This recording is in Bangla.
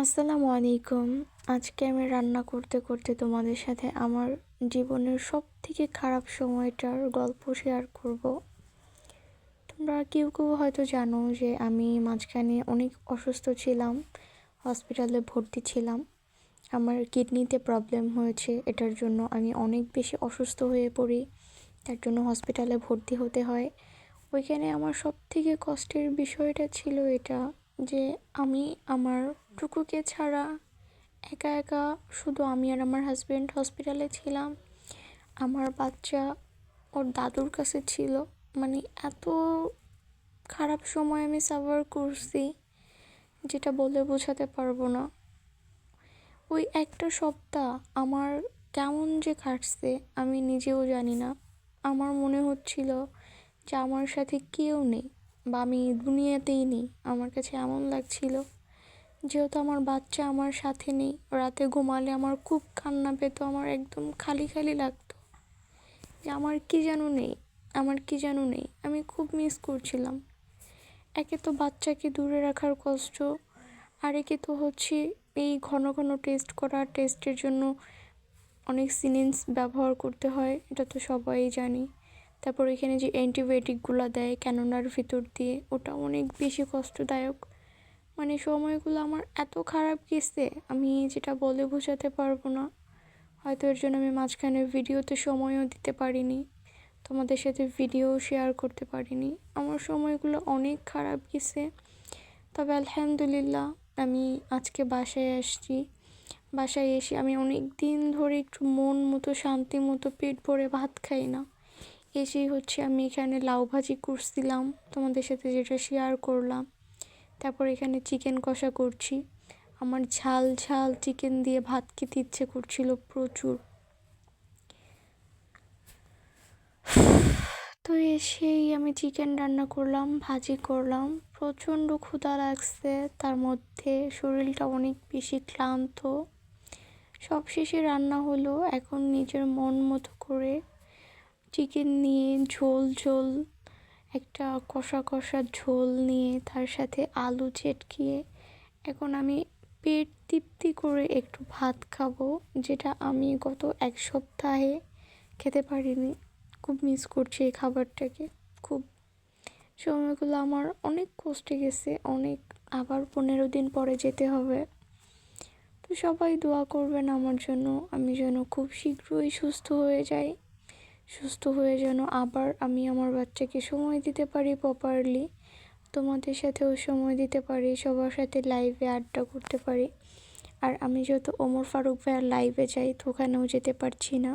আসসালামু আলাইকুম। আজকে আমি রান্না করতে করতে তোমাদের সাথে আমার জীবনের সব থেকে খারাপ সময়টার গল্প শেয়ার করব। তোমরা কেউ কেউ হয়তো জানো যে আমি মাঝখানে অনেক অসুস্থ ছিলাম হসপিটালে ভর্তি ছিলাম। আমার কিডনিতে প্রবলেম হয়েছে, এটার জন্য আমি অনেক বেশি অসুস্থ হয়ে পড়ি, তার জন্য হসপিটালে ভর্তি হতে হয়। ওইখানে আমার সব থেকে কষ্টের বিষয়টা ছিল এটা যে আমি আমার টুকুকে ছাড়া একা একা শুধু আমি আর আমার হাজব্যান্ড হসপিটালে ছিলাম। আমার বাচ্চা ওর দাদুর কাছে ছিল। মানে এত খারাপ সময় আমি সাফার করছি যেটা বলে বোঝাতে পারব না। ওই একটা সপ্তাহ আমার কেমন যে কাটছে আমি নিজেও জানি না। আমার মনে হচ্ছিল যে আমার সাথে কেউ নেই। বা আমি দুনিয়াতেই নেই। আমার কাছে এমন লাগছিল যেহেতু আমার বাচ্চা আমার সাথে নেই। রাতে ঘুমালে আমার খুব কান্না পেত, আমার একদম খালি খালি লাগতো যে আমার কি যেন নেই, আমার কি যেন নেই। আমি খুব মিস করছিলাম। একে তো বাচ্চাকে দূরে রাখার কষ্ট, আর একে তো হচ্ছে এই ঘন ঘন টেস্ট করা টেস্টের জন্য অনেক সিনেন্স ব্যবহার করতে হয়, এটা তো সবাই জানি। তারপর এখানে যে অ্যান্টিবায়োটিকগুলো দেয় ক্যানোনার ভিতর দিয়ে, ওটা অনেক বেশি কষ্টদায়ক। মানে সময়গুলো আমার এত খারাপ গেছে, আমি যেটা বলে বোঝাতে পারব না। হয়তো এর জন্য আমি মাঝখানে ভিডিওতে সময়ও দিতে পারিনি, তোমাদের সাথে ভিডিও শেয়ার করতে পারিনি। আমার সময়গুলো অনেক খারাপ গেছে। তবে আলহামদুলিল্লাহ, আমি আজকে বাসায় আসছি। বাসায় এসে আমি অনেক দিন ধরে একটু মন মতো, শান্তি মতো পেট ভরে ভাত খাই না। এসেই হচ্ছে আমি এখানে লাউ ভাজি করছিলাম তোমাদের সাথে যেটা শেয়ার করলাম। তারপর এখানে চিকেন কষা করছি। আমার ঝাল ঝাল চিকেন দিয়ে ভাত খেতে ইচ্ছে করছিল প্রচুর। তো এসেই আমি চিকেন রান্না করলাম, ভাজি করলাম। প্রচণ্ড ক্ষুধা লাগছে। তার মধ্যে শরীরটা অনেক বেশি ক্লান্ত। সব শেষে রান্না হলো। এখন নিজের মন মতো করে চিকেন নিয়ে, ঝোল ঝোল, একটা কষা কষা ঝোল নিয়ে, তার সাথে আলু চেটকিয়ে। এখন আমি পেট তৃপ্তি করে একটু ভাত খাব, যেটা আমি গত এক সপ্তাহে খেতে পারিনি। খুব মিস করছি এই খাবারটাকে, খুব। সময়গুলো আমার অনেক কষ্টে গেছে, অনেক আবার পনেরো দিন পরে যেতে হবে। তো সবাই দোয়া করবেন আমার জন্য, আমি যেন খুব শীঘ্রই সুস্থ হয়ে যাই। সুস্থ হয়ে যেন আবার আমি আমার বাচ্চাকে সময় দিতে পারি প্রপারলি তোমাদের সাথেও সময় দিতে পারি, সবার সাথে লাইভে আড্ডা করতে পারি। আর আমি যেহেতু ওমর ফারুক ভাইয়ার লাইভে যাই, তো ওখানেও যেতে পারছি না।